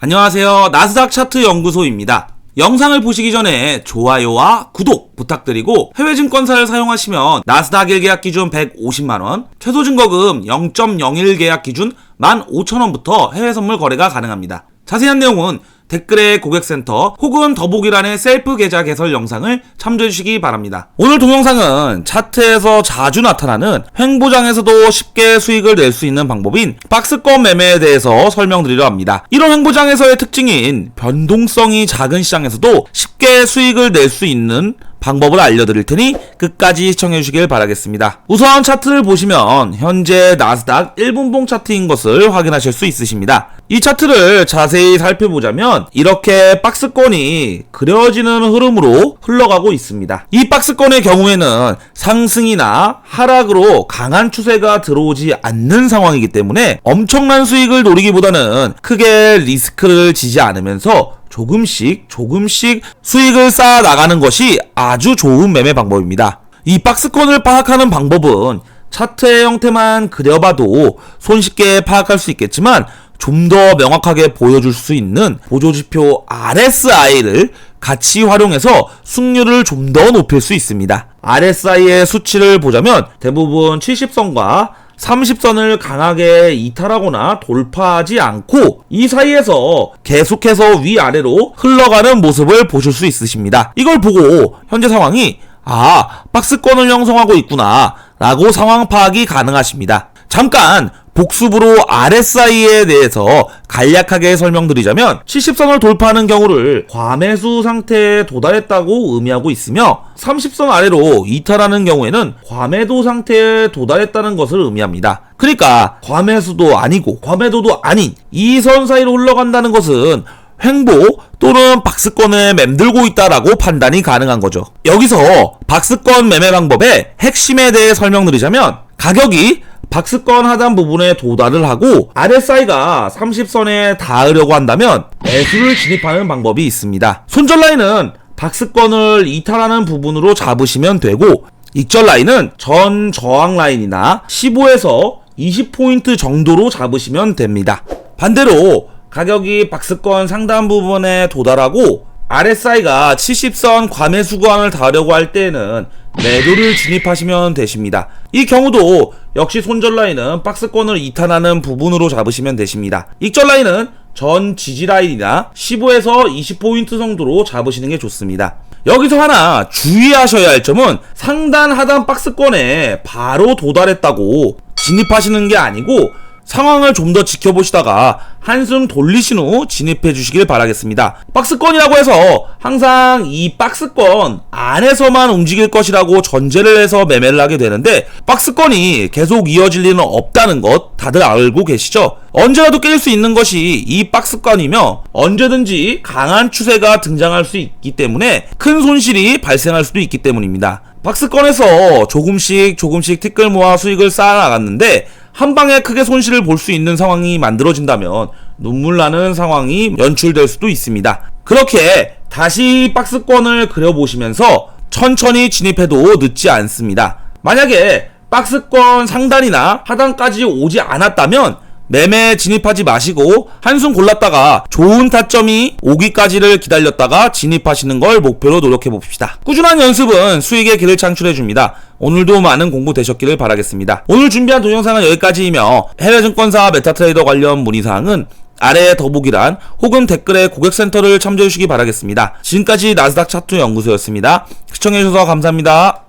안녕하세요. 나스닥 차트 연구소입니다. 영상을 보시기 전에 좋아요와 구독 부탁드리고 해외 증권사를 사용하시면 나스닥 1계약 기준 150만원, 최소 증거금 0.01 계약 기준 15,000원부터 해외 선물 거래가 가능합니다. 자세한 내용은 댓글에 고객센터 혹은 더보기란의 셀프 계좌 개설 영상을 참조해 주시기 바랍니다. 오늘 동영상은 차트에서 자주 나타나는 횡보장에서도 쉽게 수익을 낼 수 있는 방법인 박스권 매매에 대해서 설명드리려 합니다. 이런 횡보장에서의 특징인 변동성이 작은 시장에서도 쉽게 수익을 낼 수 있는 방법을 알려드릴 테니 끝까지 시청해 주시길 바라겠습니다. 우선 차트를 보시면 현재 나스닥 1분봉 차트인 것을 확인하실 수 있으십니다. 이 차트를 자세히 살펴보자면 이렇게 박스권이 그려지는 흐름으로 흘러가고 있습니다. 이 박스권의 경우에는 상승이나 하락으로 강한 추세가 들어오지 않는 상황이기 때문에 엄청난 수익을 노리기보다는 크게 리스크를 지지 않으면서 조금씩 조금씩 수익을 쌓아 나가는 것이 아주 좋은 매매 방법입니다. 이 박스권을 파악하는 방법은 차트의 형태만 그려봐도 손쉽게 파악할 수 있겠지만 좀 더 명확하게 보여줄 수 있는 보조지표 RSI를 같이 활용해서 승률을 좀 더 높일 수 있습니다. RSI의 수치를 보자면 대부분 70선과 30선을 강하게 이탈하거나 돌파하지 않고 이 사이에서 계속해서 위아래로 흘러가는 모습을 보실 수 있으십니다. 이걸 보고 현재 상황이 아, 박스권을 형성하고 있구나 라고 상황 파악이 가능하십니다. 잠깐 복습으로 RSI에 대해서 간략하게 설명드리자면 70선을 돌파하는 경우를 과매수 상태에 도달했다고 의미하고 있으며 30선 아래로 이탈하는 경우에는 과매도 상태에 도달했다는 것을 의미합니다. 그러니까 과매수도 아니고 과매도도 아닌 이 선 사이로 흘러간다는 것은 횡보 또는 박스권에 맴들고 있다라고 판단이 가능한 거죠. 여기서 박스권 매매 방법의 핵심에 대해 설명드리자면 가격이 박스권 하단 부분에 도달을 하고 RSI가 30선에 닿으려고 한다면 매수를 진입하는 방법이 있습니다. 손절 라인은 박스권을 이탈하는 부분으로 잡으시면 되고 익절 라인은 전 저항 라인이나 15에서 20포인트 정도로 잡으시면 됩니다. 반대로 가격이 박스권 상단 부분에 도달하고 RSI가 70선 과매수 구간을 닿으려고 할 때에는 매도를 진입하시면 되십니다. 이 경우도 역시 손절 라인은 박스권을 이탈하는 부분으로 잡으시면 되십니다. 익절 라인은 전 지지 라인이나 15에서 20포인트 정도로 잡으시는 게 좋습니다. 여기서 하나 주의하셔야 할 점은 상단 하단 박스권에 바로 도달했다고 진입하시는 게 아니고 상황을 좀 더 지켜보시다가 한숨 돌리신 후 진입해 주시길 바라겠습니다. 박스권이라고 해서 항상 이 박스권 안에서만 움직일 것이라고 전제를 해서 매매를 하게 되는데 박스권이 계속 이어질 리는 없다는 것 다들 알고 계시죠? 언제라도 깰 수 있는 것이 이 박스권이며 언제든지 강한 추세가 등장할 수 있기 때문에 큰 손실이 발생할 수도 있기 때문입니다. 박스권에서 조금씩 조금씩 티끌 모아 수익을 쌓아 나갔는데 한 방에 크게 손실을 볼 수 있는 상황이 만들어진다면 눈물 나는 상황이 연출될 수도 있습니다. 그렇게 다시 박스권을 그려보시면서 천천히 진입해도 늦지 않습니다. 만약에 박스권 상단이나 하단까지 오지 않았다면 매매 진입하지 마시고 한숨 골랐다가 좋은 타점이 오기까지를 기다렸다가 진입하시는 걸 목표로 노력해 봅시다. 꾸준한 연습은 수익의 길을 창출해 줍니다. 오늘도 많은 공부 되셨기를 바라겠습니다. 오늘 준비한 동영상은 여기까지이며 해외 증권사 메타트레이더 관련 문의사항은 아래 더보기란 혹은 댓글에 고객센터를 참조해 주시기 바라겠습니다. 지금까지 나스닥 차트 연구소였습니다. 시청해 주셔서 감사합니다.